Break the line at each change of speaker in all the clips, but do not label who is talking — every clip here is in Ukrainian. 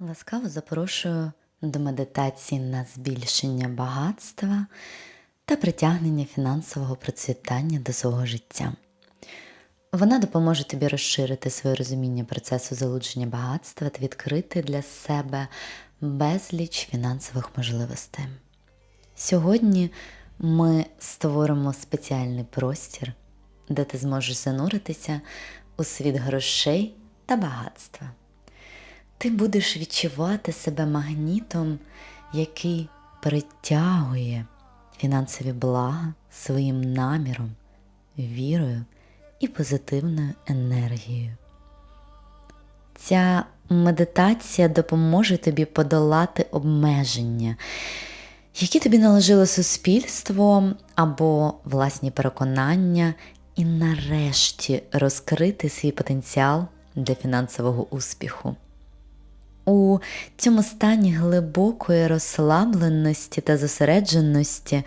Ласкаво запрошую до медитації на збільшення багатства та притягнення фінансового процвітання до свого життя. Вона допоможе тобі розширити своє розуміння процесу залучення багатства та відкрити для себе безліч фінансових можливостей. Сьогодні ми створимо спеціальний простір, де ти зможеш зануритися у світ грошей та багатства. Ти будеш відчувати себе магнітом, який притягує фінансові блага своїм наміром, вірою і позитивною енергією. Ця медитація допоможе тобі подолати обмеження, які тобі наложило суспільство або власні переконання, і нарешті розкрити свій потенціал для фінансового успіху. У цьому стані глибокої розслабленості та зосередженості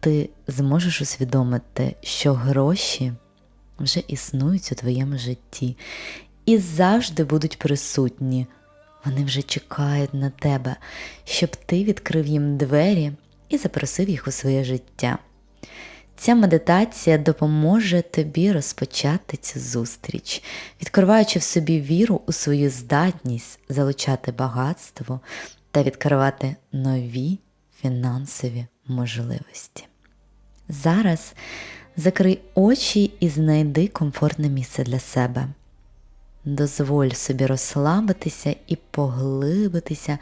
ти зможеш усвідомити, що гроші вже існують у твоєму житті і завжди будуть присутні. Вони вже чекають на тебе, щоб ти відкрив їм двері і запросив їх у своє життя. Ця медитація допоможе тобі розпочати цю зустріч, відкриваючи в собі віру у свою здатність залучати багатство та відкривати нові фінансові можливості. Зараз закрий очі і знайди комфортне місце для себе. Дозволь собі розслабитися і поглибитися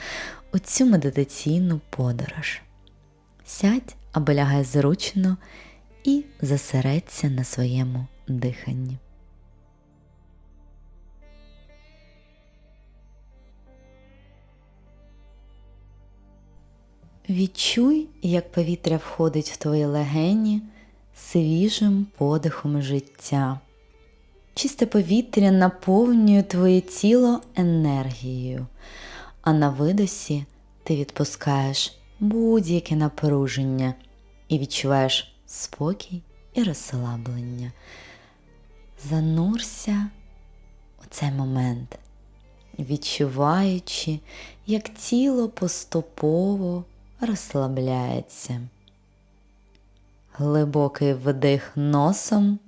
у цю медитаційну подорож. Сядь або лягай зручно і зосередься на своєму диханні. Відчуй, як повітря входить в твої легені свіжим подихом життя. Чисте повітря наповнює твоє тіло енергією, а на видосі ти відпускаєш будь-яке напруження і відчуваєш спокій і розслаблення. Занурся у цей момент, відчуваючи, як тіло поступово розслабляється. Глибокий вдих носом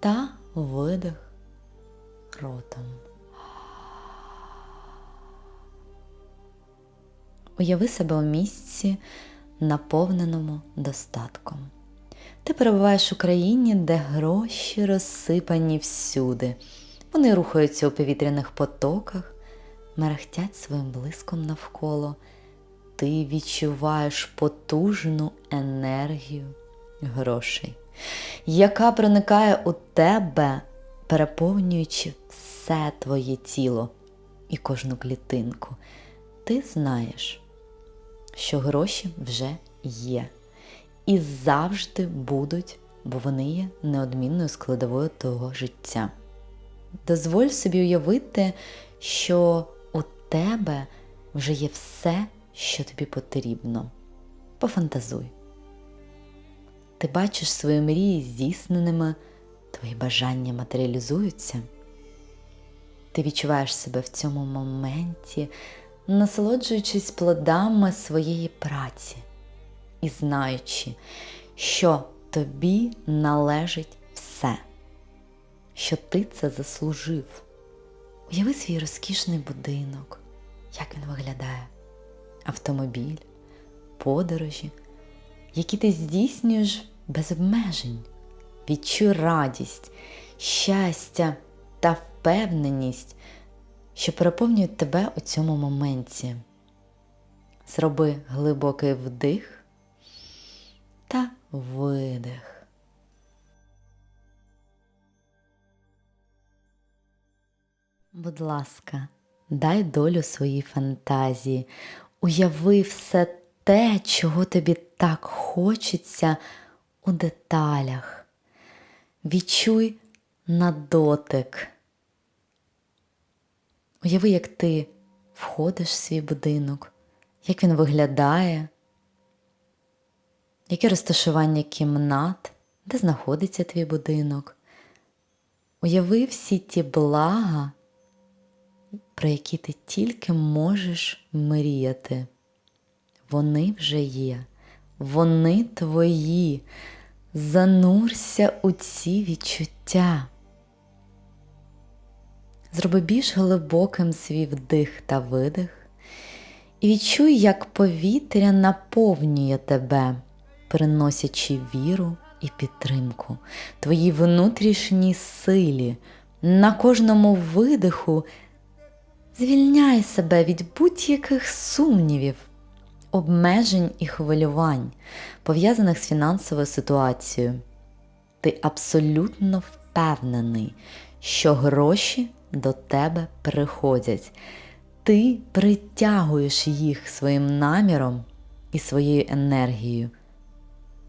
та видих ротом. Уяви себе у місці, наповненому достатком. Ти перебуваєш у країні, де гроші розсипані всюди. Вони рухаються у повітряних потоках, мерехтять своїм блиском навколо. Ти відчуваєш потужну енергію грошей, яка проникає у тебе, переповнюючи все твоє тіло і кожну клітинку. Ти знаєш, що гроші вже є і завжди будуть, бо вони є неодмінною складовою твого життя. Дозволь собі уявити, що у тебе вже є все, що тобі потрібно. Пофантазуй. Ти бачиш свої мрії здійсненими, твої бажання матеріалізуються. Ти відчуваєш себе в цьому моменті, насолоджуючись плодами своєї праці і знаючи, що тобі належить все, що ти це заслужив. Уяви свій розкішний будинок, як він виглядає, автомобіль, подорожі, які ти здійснюєш без обмежень. Відчуй радість, щастя та впевненість, що переповнюють тебе у цьому моменті. Зроби глибокий вдих та видих. Будь ласка, дай долю своїй фантазії, уяви все те, чого тобі так хочеться у деталях. Відчуй на дотик. Уяви, як ти входиш в свій будинок, як він виглядає, яке розташування кімнат, де знаходиться твій будинок. Уяви всі ті блага, про які ти тільки можеш мріяти. Вони вже є, вони твої. Занурся у ці відчуття. Зроби більш глибоким свій вдих та видих і відчуй, як повітря наповнює тебе, приносячи віру і підтримку, твоїй внутрішній силі. На кожному видиху звільняй себе від будь-яких сумнівів, обмежень і хвилювань, пов'язаних з фінансовою ситуацією. Ти абсолютно впевнений, що гроші до тебе приходять. Ти притягуєш їх своїм наміром і своєю енергією.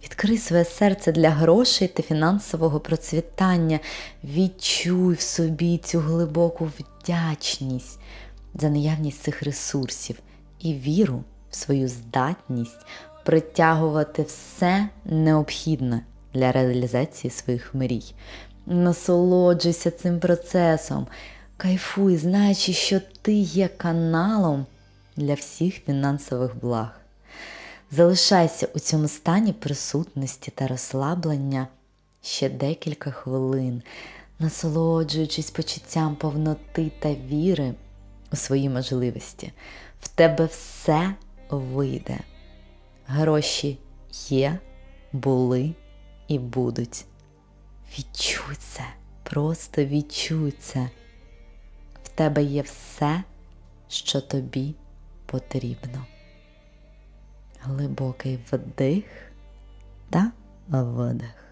Відкрий своє серце для грошей та фінансового процвітання. Відчуй в собі цю глибоку вдячність за наявність цих ресурсів і віру в свою здатність притягувати все необхідне для реалізації своїх мрій. Насолоджуйся цим процесом, кайфуй, знаючи, що ти є каналом для всіх фінансових благ. Залишайся у цьому стані присутності та розслаблення ще декілька хвилин, насолоджуючись почуттям повноти та віри у свої можливості. В тебе все вийде. Гроші є, були і будуть. Відчуй це, просто відчуй це. Тебе є все, що тобі потрібно. Глибокий вдих та видих.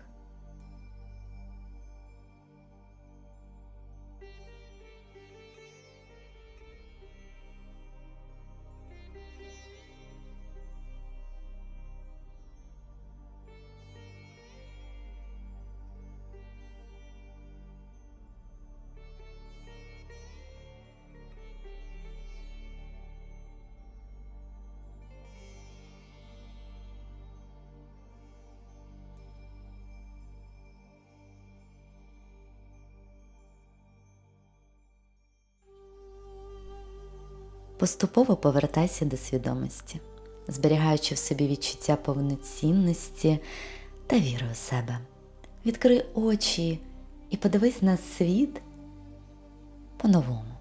Поступово повертайся до свідомості, зберігаючи в собі відчуття повноцінності та віри у себе. Відкрий очі і подивись на світ по-новому.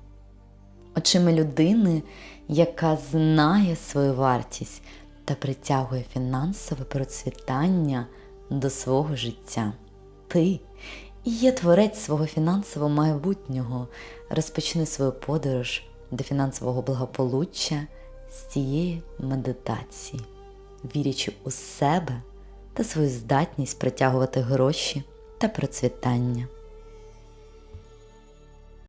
Очима людини, яка знає свою вартість та притягує фінансове процвітання до свого життя. Ти є творець свого фінансового майбутнього. Розпочни свою подорож до фінансового благополуччя з цієї медитації, вірячи у себе та свою здатність притягувати гроші та процвітання.